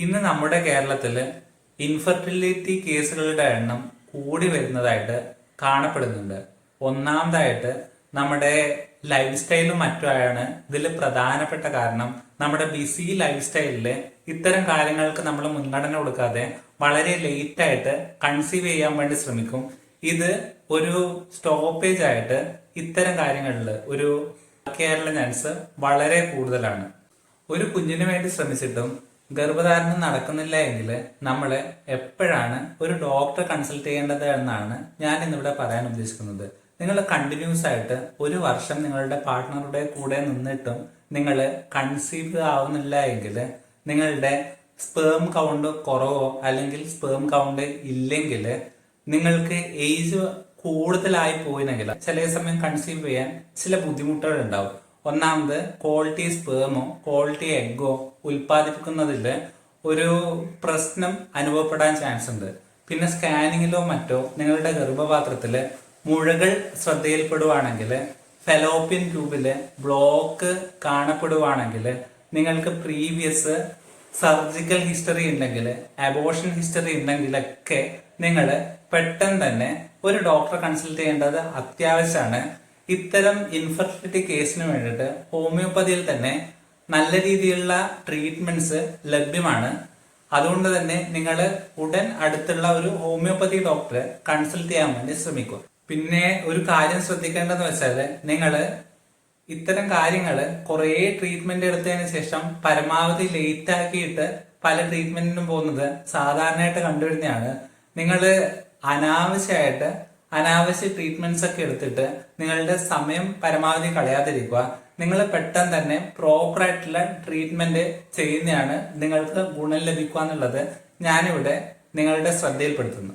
ഇന്ന് നമ്മുടെ കേരളത്തിൽ ഇൻഫെർട്ടിലിറ്റി കേസുകളുടെ എണ്ണം കൂടി വരുന്നതായിട്ട് കാണപ്പെടുന്നുണ്ട്. ഒന്നാമതായിട്ട് നമ്മുടെ ലൈഫ് സ്റ്റൈലും മറ്റുമാണ് ഇതിൽ പ്രധാനപ്പെട്ട കാരണം. നമ്മുടെ ബിസി ലൈഫ് സ്റ്റൈലിൽ ഇത്തരം കാര്യങ്ങൾക്ക് നമ്മൾ മുൻഗണന കൊടുക്കാതെ വളരെ ലേറ്റ് ആയിട്ട് കൺസീവ് ചെയ്യാൻ വേണ്ടി ശ്രമിക്കും. ഇത് ഒരു സ്റ്റോപ്പേജ് ആയിട്ട് ഇത്തരം കാര്യങ്ങളിൽ ഒരു കേരള ചാൻസ് വളരെ കൂടുതലാണ്. ഒരു കുഞ്ഞിന് വേണ്ടി ശ്രമിച്ചിട്ടും ഗർഭധാരണം നടക്കുന്നില്ല എങ്കിൽ നമ്മൾ എപ്പോഴാണ് ഒരു ഡോക്ടറെ കൺസൾട്ട് ചെയ്യേണ്ടത് എന്നാണ് ഞാൻ ഇന്നിവിടെ പറയാൻ ഉദ്ദേശിക്കുന്നത്. നിങ്ങൾ കണ്ടിന്യൂസ് ആയിട്ട് ഒരു വർഷം നിങ്ങളുടെ പാർട്ട്ണറുടെ കൂടെ നിന്നിട്ടും നിങ്ങൾ കൺസീവ് ആവുന്നില്ല എങ്കിൽ നിങ്ങളുടെ സ്പേം കൗണ്ട് കുറവോ അല്ലെങ്കിൽ സ്പേം കൗണ്ട് ഇല്ലെങ്കിൽ നിങ്ങൾക്ക് ഏജ് കൂടുതലായി പോയിനെങ്കിൽ ചില സമയം കൺസീവ് ചെയ്യാൻ ചില ബുദ്ധിമുട്ടുകൾ ഉണ്ടാവും. ഒന്നാമത് ക്വാളിറ്റി സ്പേമോ ക്വാളിറ്റി എഗ്ഗോ ഉൽപ്പാദിപ്പിക്കുന്നതിൽ ഒരു പ്രശ്നം അനുഭവപ്പെടാൻ ചാൻസ് ഉണ്ട്. പിന്നെ സ്കാനിങ്ങിലോ മറ്റോ നിങ്ങളുടെ ഗർഭപാത്രത്തിൽ മുഴകൾ ശ്രദ്ധയിൽപ്പെടുവാണെങ്കിൽ ഫെലോപ്പിയൻ ട്യൂബിൽ ബ്ലോക്ക് കാണപ്പെടുവാണെങ്കിൽ നിങ്ങൾക്ക് പ്രീവിയസ് സർജിക്കൽ ഹിസ്റ്ററി ഉണ്ടെങ്കിൽ അബോഷൻ ഹിസ്റ്ററി ഉണ്ടെങ്കിലൊക്കെ നിങ്ങൾ പെട്ടെന്ന് തന്നെ ഒരു ഡോക്ടറെ കൺസൾട്ട് ചെയ്യേണ്ടത് അത്യാവശ്യമാണ്. ഇത്തരം ഇൻഫെർട്ടിലിറ്റി കേസിന് വേണ്ടിയിട്ട് ഹോമിയോപ്പതിയിൽ തന്നെ നല്ല രീതിയിലുള്ള ട്രീറ്റ്മെന്റ്സ് ലഭ്യമാണ്. അതുകൊണ്ട് തന്നെ നിങ്ങൾ ഉടൻ അടുത്തുള്ള ഒരു ഹോമിയോപ്പതി ഡോക്ടറെ കൺസൾട്ട് ചെയ്യാൻ വേണ്ടി ശ്രമിക്കുക. പിന്നെ ഒരു കാര്യം ശ്രദ്ധിക്കേണ്ടതെന്ന് വെച്ചാൽ നിങ്ങൾ ഇത്തരം കാര്യങ്ങൾ കുറേ ട്രീറ്റ്മെന്റ് എടുത്തതിന് ശേഷം പരമാവധി ലേറ്റ് ആക്കിയിട്ട് പല ട്രീറ്റ്മെന്റിനും പോകുന്നത് സാധാരണയായിട്ട് കണ്ടുവരുന്നതാണ്. നിങ്ങൾ അനാവശ്യമായിട്ട് അനാവശ്യ ട്രീറ്റ്മെന്റ്സ് ഒക്കെ എടുത്തിട്ട് നിങ്ങളുടെ സമയം പരമാവധി കളയാതിരിക്കുക. നിങ്ങൾ പെട്ടെന്ന് തന്നെ പ്രോപ്പർ ആയിട്ടുള്ള ട്രീറ്റ്മെന്റ് ചെയ്യുന്നതാണ് നിങ്ങൾക്ക് ഗുണം ലഭിക്കുക എന്നുള്ളത് ഞാനിവിടെ നിങ്ങളുടെ ശ്രദ്ധയിൽപ്പെടുത്തുന്നു.